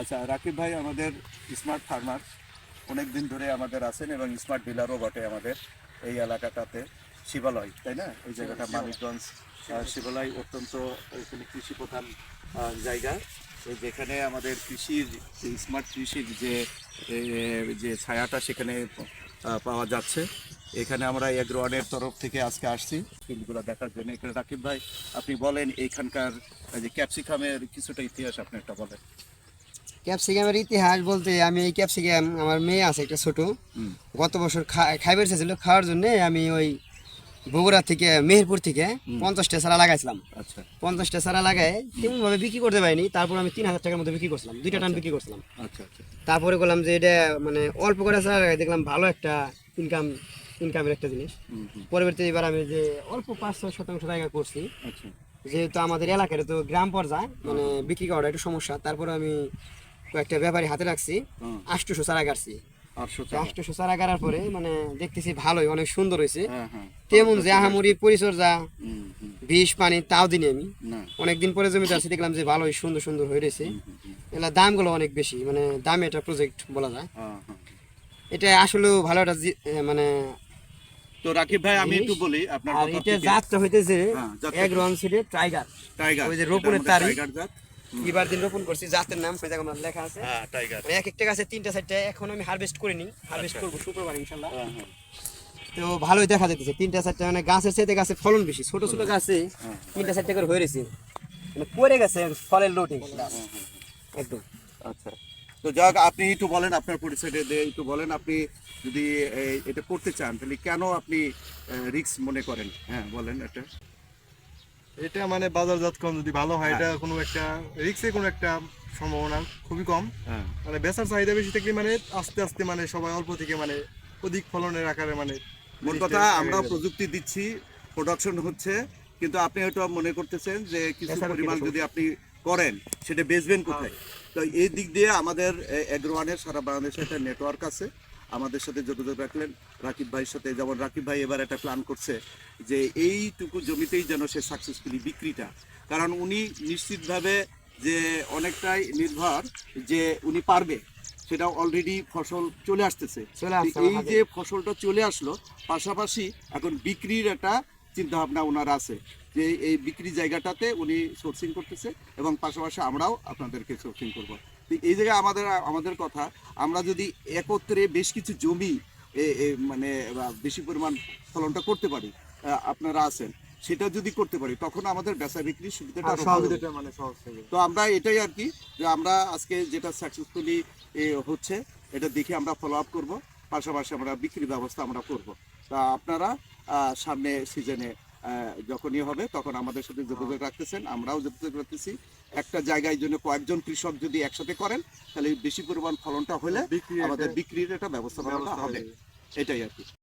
আচ্ছা রাকিব ভাই আমাদের স্মার্ট ফার্মার অনেক দিন ধরে আমাদের আছেন এবং স্মার্ট ডিলারও বটে আমাদের এই এলাকাটাতে। শিবালয় তাই না? এই জায়গাটা মানিকগঞ্জ। শিবালয় অত্যন্ত এখানে কৃষি প্রধান জায়গা। তো যেখানে আমাদের কৃষির স্মার্ট কৃষির যে যে ছায়াটা সেখানে পাওয়া যাচ্ছে। এখানে আমরা এগ্রোয়ানের তরফ থেকে আজকে আসছি ফিল্ডগুলো দেখার জন্য। এখানে রাকিব ভাই আপনি বলেন এইখানকার এই যে ক্যাপসিকামের কিছুটা ইতিহাস আপনি একটা বলেন। ক্যাপসিকামের ইতিহাস বলতে আমি এই ক্যাপসিকাম আমার মেয়ে আছে একটা ছোট। গত বছর খাইবার ছিল খাওয়ার জন্য আমি ওই বগুড়া থেকে মেহেরপুর থেকে পঞ্চাশটা চারা লাগাইছিলাম। আচ্ছা। পঞ্চাশটা চারা লাগাই তেমন ভাবে বিক্রি করতে পারিনি তারপর আমি তিন হাজার টাকার মতো বিক্রি করছিলাম দুইটা টান বিক্রি করছিলাম। আচ্ছা আচ্ছা। তারপরে বললাম যে এটা মানে অল্প করে চারা লাগাই দেখলাম ভালো একটা ইনকাম ইনকামের একটা জিনিস। পরবর্তী এবার আমি যে অল্প পাঁচ ছয় শতাংশ জায়গা করছি আচ্ছা। যেহেতু আমাদের এলাকার তো গ্রাম পর্যায়ে মানে বিক্রি করাটা একটু সমস্যা তারপরে আমি কয়েকটা ব্যাপারী হাতে রাখছি। হুম। আষ্টশো চারা গাড়ছি। আষ্টশো চারা গাড়ার পরে মানে দেখতেছি ভালোই অনেক সুন্দর হয়েছে। হ্যাঁ হ্যাঁ। তেমন যে আহামরি পরিচর্যা বিষ পানি তাও দিনি আমি। অনেকদিন পরে জমিতে দেখলাম যে ভালোই সুন্দর সুন্দর হয়ে রয়েছে। দামগুলো অনেক বেশি মানে দামে একটা প্রজেক্ট বলা যায়। হ্যাঁ। এটা আসলেও ভালো একটা মানে তো রাকিব ভাই আমি একটু বলি আপনার কথা এটা জাতটা হইতেছে হ্যাঁ, জাতটা এক রন সিডের টাইগার টাইগার ওই যে রোপণের তারিখ। এবার দিন রোপণ করছি জাতের নাম জায়গায় আমার লেখা আছে। হ্যাঁ টাইগার এক একটা গাছে তিনটা চারটা এখন আমি হারভেস্ট করিনি হারভেস্ট করব শুক্রবার ইনশাল্লাহ। হ্যাঁ হ্যাঁ। তো ভালোই দেখা যাইতেছে তিনটা চারটা মানে গাছের চাইতে গাছে ফলন বেশি ছোট ছোট গাছে হ্যাঁ। তিনটা চারটা করে হয়ে রয়েছে মানে পড়ে গেছে ফলের লোটিং একদম। আচ্ছা। তো যাক আপনি একটু বলেন আপনার পরিচয়টা দিয়ে একটু বলেন আপনি যদি এটা করতে চান তাহলে কেন আপনি রিস্ক মনে করেন? হ্যাঁ বলেন এটা এটা মানে বাজারজাতকরণ যদি ভালো হয় এটা কোনো একটা রিক্সে কোনো একটা সম্ভাবনা খুবই কম। হ্যাঁ। মানে বেচার চাহিদা বেশি থাকলে মানে আস্তে আস্তে মানে সবাই অল্প থেকে মানে অধিক ফলনের আকারে মানে মোট কথা আমরা প্রযুক্তি দিচ্ছি প্রোডাকশন হচ্ছে কিন্তু আপনি হয়তো মনে করতেছেন যে কিছু পরিমাণ যদি আপনি করেন সেটা বেচবেন কোথায়? তো এই দিক দিয়ে আমাদের এগ্রোয়ানের সারা বাংলাদেশে একটা নেটওয়ার্ক আছে। আমাদের সাথে যোগাযোগ রাখলেন। রাকিব ভাইয়ের সাথে যেমন রাকিব ভাই এবার একটা প্ল্যান করছে যে এইটুকু জমিতেই যেন সে সাকসেসফুলি বিক্রিটা। কারণ উনি নিশ্চিতভাবে যে অনেকটাই নির্ভর যে উনি পারবে সেটা অলরেডি ফসল চলে আসতেছে। এই যে ফসলটা চলে আসলো পাশাপাশি এখন বিক্রির একটা চিন্তা ভাবনা ওনার আছে যে এই বিক্রি জায়গাটাতে উনি সোর্সিং করতেছে এবং পাশাপাশি আমরাও আপনাদেরকে সোর্সিং করব। তো এই জায়গায় আমাদের আমাদের কথা আমরা যদি একত্রে বেশ কিছু জমি মানে বেশি পরিমাণ ফলনটা করতে পারি আপনারা আছেন সেটা যদি করতে পারি তখন আমাদের বেচা বিক্রির সুবিধাটা মানে সহজ তো আমরা এটাই আর কি যে আমরা আজকে যেটা সাকসেসফুলি হচ্ছে এটা দেখে আমরা ফলো আপ করব পাশাপাশি আমরা বিক্রি ব্যবস্থা আমরা করব। তা আপনারা সামনে সিজনে যখনই হবে তখন আমাদের সাথে যোগাযোগ রাখতেছেন। আমরাও যোগাযোগ রাখতেছি। একটা জায়গায় জন্য কয়েকজন কৃষক যদি একসাথে করেন তাহলে বেশি পরিমাণ ফলনটা হলে আমাদের বিক্রির একটা ব্যবস্থা হবে। এটাই আর কি।